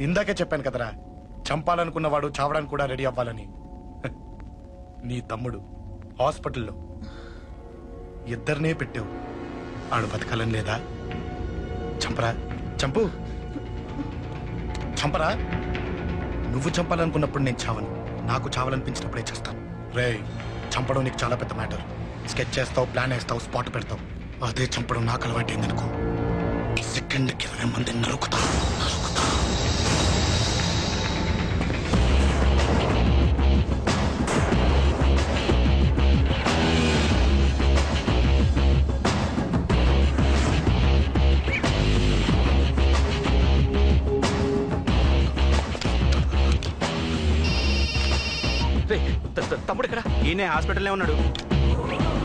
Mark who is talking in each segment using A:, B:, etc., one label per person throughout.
A: ఇందాకే చెప్పాను కదరా చంపాలనుకున్నవాడు చావడానికి కూడా రెడీ అవ్వాలని. నీ తమ్ముడు హాస్పిటల్లో ఇద్దరినే పెట్టావు. ఆడు బతకాలని లేదా? చంపరా? చంపు. చంపరా? నువ్వు చంపాలనుకున్నప్పుడు నేను చావను. నాకు చావాలనిపించినప్పుడే చేస్తాను. రే చంపడం నీకు చాలా పెద్ద మ్యాటర్. స్కెచ్ చేస్తావు ప్లాన్ వేస్తావు స్పాట్ పెడతావు. అదే చంపడం నాకు అలవాటైందనుకో. సెకండ్కి ఇరవై మంది నరుకుతా.
B: తమ్ముడు ఇక్కడ
C: ఈయనే హాస్పిటల్లో ఉన్నాడు.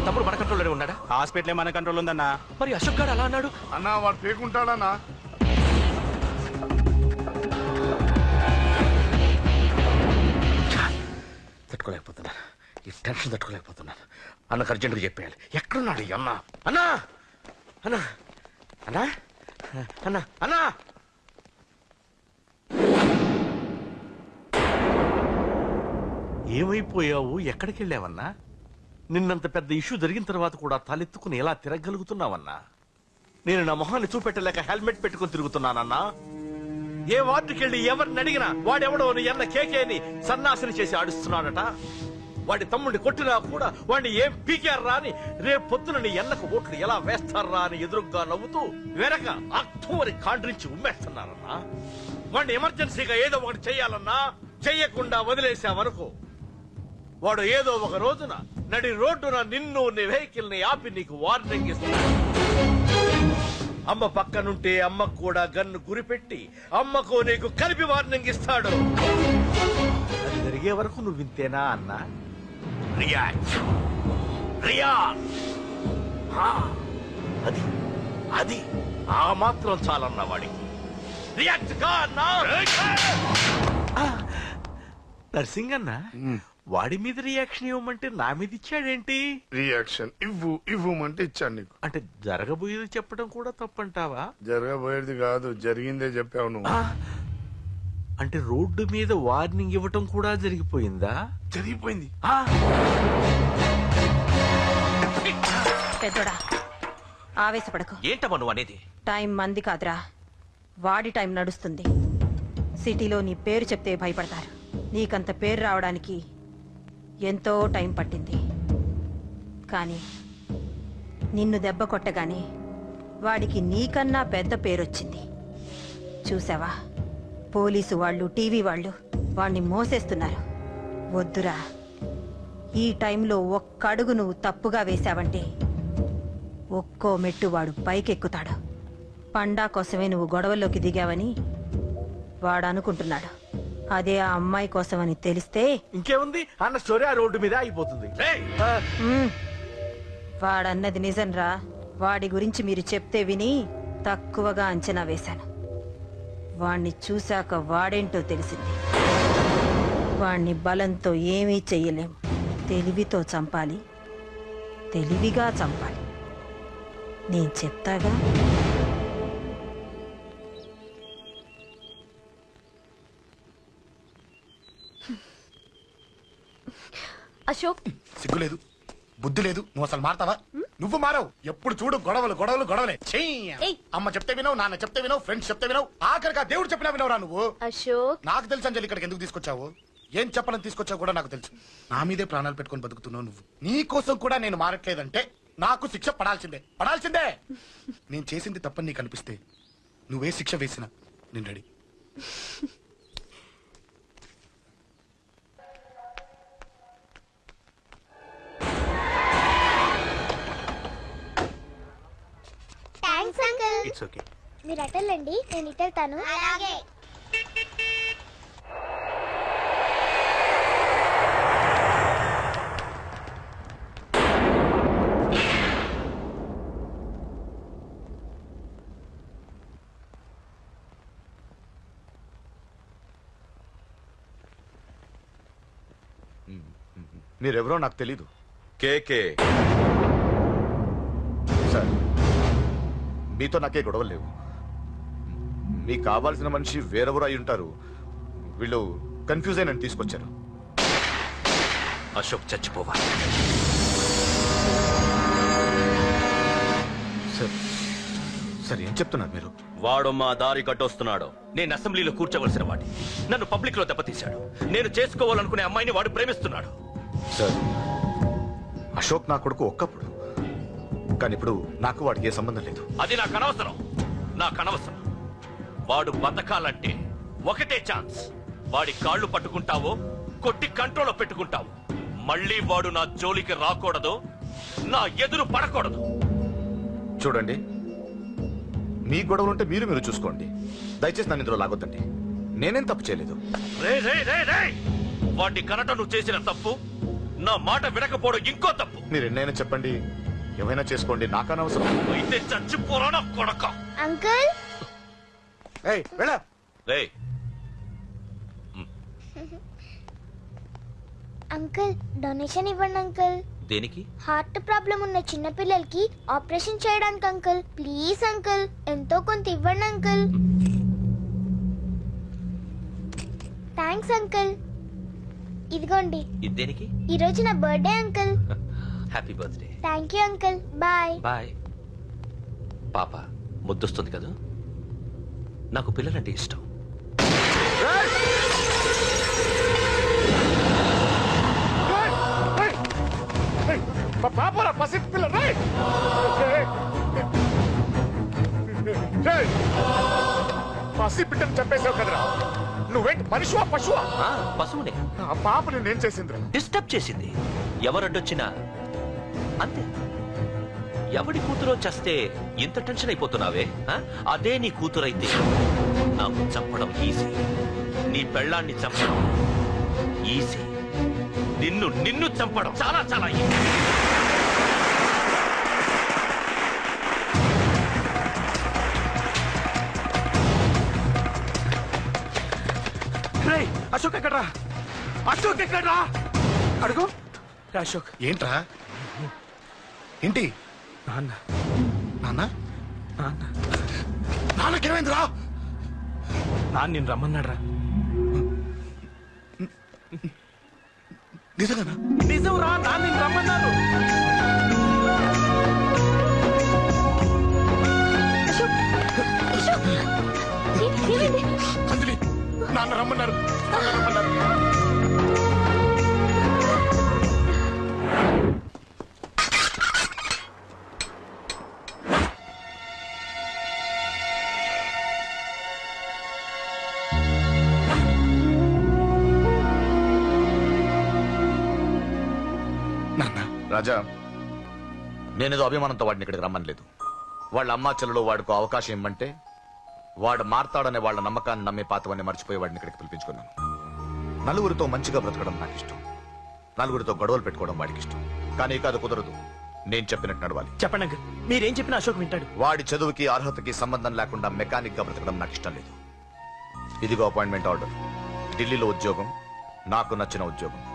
B: తమ్ముడు మన కంట్రోల్లోనే ఉన్నాడా?
C: హాస్పిటలే మన కంట్రోల్ ఉందన్నా.
B: మరి అశోక్ గారు అలా అన్నాడు?
A: అన్నా వాడు పేకుంటాడన్నా.
B: తట్టుకోలేకపోతున్నాను. ఈ టెన్షన్ తట్టుకోలేకపోతున్నాను. అన్నకు అర్జెంటుగా చెప్పేయాలి. ఎక్కడున్నాడు ఈ అన్న? అన్నా! అన్నా! అన్నా! అన్నా! అన్నా! ఏమైపోయావు? ఎక్కడికి వెళ్ళావన్నా? నిన్నంత పెద్ద ఇష్యూ జరిగిన తర్వాత కూడా తలెత్తుకుని ఎలా తిరగలుగుతున్నావన్నా నేను నా మొహాన్ని చూపెట్టలేక హెల్మెట్ పెట్టుకుని తిరుగుతున్నానన్నా? ఏ వార్డుకి వెళ్ళి ఎవరిని అడిగినా వాడెవడో ఎన్న కేకేని సన్నాసిని చేసి ఆడిస్తున్నాడట? వాడి తమ్ముడిని కొట్టినా కూడా వాడిని ఏం పీకారా అని రేపు పొద్దున నీ ఎన్నకు ఓట్లు ఎలా వేస్తారా అని ఎదురుగ్గా నవ్వుతూ వెనక అక్టోబర్ కాండ్రించి ఉమ్మేస్తున్నారన్నా? వాడిని ఎమర్జెన్సీగా ఏదో ఒకటి చేయాలన్నా? చెయ్యకుండా వదిలేసావనుకో. వాడు ఏదో ఒక రోజున నడి రోడ్డున నిన్ను నీ వెహికల్ని ఆపి నీకు వార్నింగ్ ఇస్తాడు అమ్మ పక్కనుంటే అమ్మకు కూడా గన్ను గురిపెట్టి అమ్మకు నీకు కలిపి వార్నింగ్ ఇస్తాడు. అది జరిగే వరకు నువ్వు వింతేనా అన్నా? రియాక్ట్ అది అది ఆ మాత్రం చాలన్న వాడికి. రియాక్ట్ కా నర్సింగ్ అన్న వాడి మీద రియాక్షన్ ఇవ్వమంటే నా మీద ఇచ్చాడేంటి?
D: రియాక్షన్ ఇవ్వు ఇవ్వమంటే ఇచ్చాను నీకు.
B: అంటే జరగబోయేది చెప్పడం కూడా తప్పంటావా?
D: జరగబోయేది కాదు జరిగిందే చెప్పావు నువ్వు.
B: అంటే రోడ్డు మీద వార్నింగ్ ఇవ్వటం కూడా జరిగిపోయిందా?
D: జరిగిపోయింది.
B: ఆ,
E: పెద్దోడా ఆవేశపడకు.
B: ఏంటమ్మా నువ్వు అనేది?
E: టైం మంది కాదురా. వాడి టైం నడుస్తుంది. సిటీలో నీ పేరు చెప్తే భయపడతారు. నీకంత పేరు రావడానికి ఎంతో టైం పట్టింది. కానీ నిన్ను దెబ్బ కొట్టగానే వాడికి నీకన్నా పెద్ద పేరొచ్చింది. చూసావా? పోలీసు వాళ్ళు టీవీ వాళ్ళు వాణ్ణి మోసేస్తున్నారు. వద్దురా. ఈ టైంలో ఒక్కడుగు నువ్వు తప్పుగా వేశావంటే ఒక్కో మెట్టు వాడు పైకెక్కుతాడు. పండా కోసమే నువ్వు గొడవల్లోకి దిగావని వాడు అనుకుంటున్నాడు అదే ఆ అమ్మాయి కోసమని తెలిస్తే
B: ఇంకేముంది? అన్న స్టోరీ ఆ రోడ్డు మీద అయిపోతుంది
E: వాడన్నది నిజంరా. వాడి గురించి మీరు చెప్తే విని తక్కువగా అంచనా వేశాను. వాణ్ణి చూశాక వాడేంటో తెలిసింది. వాణ్ణి బలంతో ఏమీ చెయ్యలేం. తెలివితో చంపాలి. తెలివిగా చంపాలి. నేను చెప్తాగా?
F: అశోక్.
A: సిగ్గు లేదు బుద్ధి లేదు నువ్వు అసలు మారతావా? నువ్వు మారవు. ఎప్పుడు చూడు గొడవలు గొడవలు గొడవలే. చెయ్యి. అమ్మ చెప్తే వినవు నాన్న చెప్తే వినవు ఫ్రెండ్స్ చెప్తే వినవు. ఆఖరిగా దేవుడు చెప్పినా వినవురా నువ్వు?
F: అశోక్.
A: నాకు తెలుసు అంజలి ఇక్కడికి ఎందుకు తీసుకొచ్చావు? ఏం చెప్పాలని తీసుకొచ్చావు కూడా నాకు తెలుసు. నా మీదే ప్రాణాలు పెట్టుకొని బతుకుతున్నావు నువ్వు. నీ కోసం కూడా నేను మారట్లేదంటే నాకు శిక్ష పడాల్సిందే. పడాల్సిందే! నేను చేసింది తప్పని నీకు అనిపిస్తే నువ్వే శిక్ష వేసినా నేను రెడీ.
B: ఇట్స్ ఓకే
G: మీరు అటెళ్ళండి నేను ఇటెళ్తాను. అలాగే.
H: మీరెవరో నాకు తెలీదు.
C: కేకే
H: సార్ మీతో నాకే గొడవలు లేవు. మీకు కావాల్సిన మనిషి వేరెవరు అయి ఉంటారు. వీళ్ళు కన్ఫ్యూజ్ అయిన తీసుకొచ్చారు.
I: అశోక్ చచ్చిపోవాలి.
H: సార్ సార్ ఏం చెప్తున్నారు మీరు?
I: వాడు మా దారి కట్టొస్తున్నాడు. నేను అసెంబ్లీలో కూర్చోవలసిన వాడి నన్ను పబ్లిక్లో దెబ్బతీశాడు. నేను చేసుకోవాలనుకునే అమ్మాయిని వాడు ప్రేమిస్తున్నాడు.
H: సార్ అశోక్ నా కొడుకు ఒక్కప్పుడు కానీ ఇప్పుడు నాకు వాడికి ఏ సంబంధం లేదు.
I: అది నాకు అనవసరం. నాకు అనవసరం. వాడు బతకాలంటే ఒకటే ఛాన్స్. వాడి కాళ్ళు పట్టుకుంటావో కొట్టి కంట్రోల్లో పెట్టుకుంటావు. మళ్ళీ వాడు నా జోలికి రాకూడదు నా ఎదురు పడకూడదు.
H: చూడండి మీ గొడవలు ఉంటే మీరు మీరు చూసుకోండి. దయచేసి నన్ను ఇందులో లాగొద్దండి. నేనేం తప్పు చేయలేదు.
I: వాడిని కనట నువ్వు చేసిన తప్పు నా మాట వినకపోవడం ఇంకో తప్పు.
H: మీరు ఎన్నైనా చెప్పండి. ఏమైనా చేసుకోండి నాకు అనవసరం.
I: అయితే చచ్చిపోరా నా కొడక.
G: అంకుల్?
I: రే
G: అంకుల్ డొనేషన్ ఇవ్వండి అంకుల్.
I: దేనికి?
G: హార్ట్ ప్రాబ్లం ఉన్న చిన్న పిల్లలకి ఆపరేషన్ చేయడానికి అంకుల్. ప్లీజ్ అంకుల్ ఎంతో కొంత ఇవ్వండి అంకుల్. Thanks uncle. ఇదిగోండి.
I: ఇది దేనికి?
G: ఈ రోజు నా birthday uncle.
I: Happy birthday
G: thank you uncle bye
I: bye పాప ముద్దొస్తుంది కదా నాకు పిల్లలంటే ఇష్టం
H: పాపరా పసి పిల్ల పసి బిడ్డను చంపేశావు కదరా నువ్వేంటి మనిషివా పశువా
I: పశువునే
H: ఆ పాపని నేను చేసిందిరా
I: డిస్టర్బ్ చేసింది ఎవరడ్డొచ్చినా అంతే. ఎవడి కూతురో చేస్తే ఇంత టెన్షన్ అయిపోతున్నావే ఆ? అదే నీ కూతురైతే. నాకు చంపడం ఈజీ. నీ పెళ్ళాన్ని చంపడం ఈజీ. నిన్ను నిన్ను చంపడం చాలా చాలా ఈజీ.
C: అశోక్ ఎక్కడ్రా? అశోక్ ఎక్కడ్రా? అడుగు. రా అశోక్.
A: ఏంట్రా? ఏంటి?
C: నాన్న.
A: నాన్న?
C: నాన్న.
A: నాన్నకేమైందిరా
C: నాన్న నేను రమ్మన్నాడ్రా.
A: నిజంగానా?
C: నిజం రా నాన్న నేను రమ్మన్నాను
A: అంజలి నాన్న రమ్మన్నారు. నాన్న రమ్మన్నారు.
H: రాజా నేనేదో అభిమానంతో వాడిని ఇక్కడికి రమ్మనలేదు. వాళ్ళ అమ్మా చెల్లెలు వాడికి అవకాశం ఇమ్మంటే వాడు మారతాడనే వాళ్ళ నమ్మకాన్ని నమ్మే పాతవన్నీ మర్చిపోయి వాడిని ఇక్కడికి పిలిపించుకున్నాను. నలుగురితో మంచిగా బ్రతకడం నాకు ఇష్టం నలుగురితో గొడవలు పెట్టుకోవడం వాడికి ఇష్టం కానీ ఇక అది కుదరదు. నేను చెప్పినట్టు నడవాలి.
C: చెప్పండి అంకుల్. మీరేం చెప్పినా అశోక్ వింటాడు.
H: వాడి చదువుకి అర్హతకి సంబంధం లేకుండా మెకానిక్గా బ్రతకడం నాకు ఇష్టం లేదు. ఇదిగో అపాయింట్మెంట్ ఆర్డర్. ఢిల్లీలో ఉద్యోగం నాకు నచ్చిన ఉద్యోగం.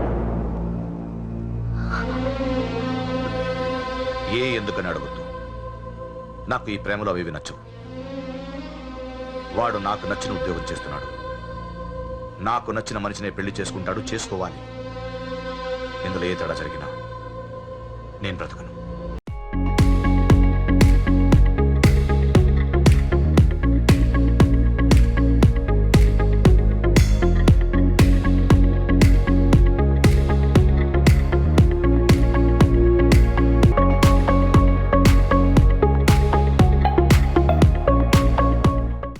H: ఏ ఎందుకని అడగద్దు. నాకు ఈ ప్రేమలో అవి ఇవి నచ్చవు. వాడు నాకు నచ్చిన ఉద్యోగం చేస్తున్నాడు. నాకు నచ్చిన మనిషినే పెళ్ళి చేసుకుంటాడు చేసుకోవాలి. ఇందులో ఏ తేడా జరిగినా నేను బ్రతకను.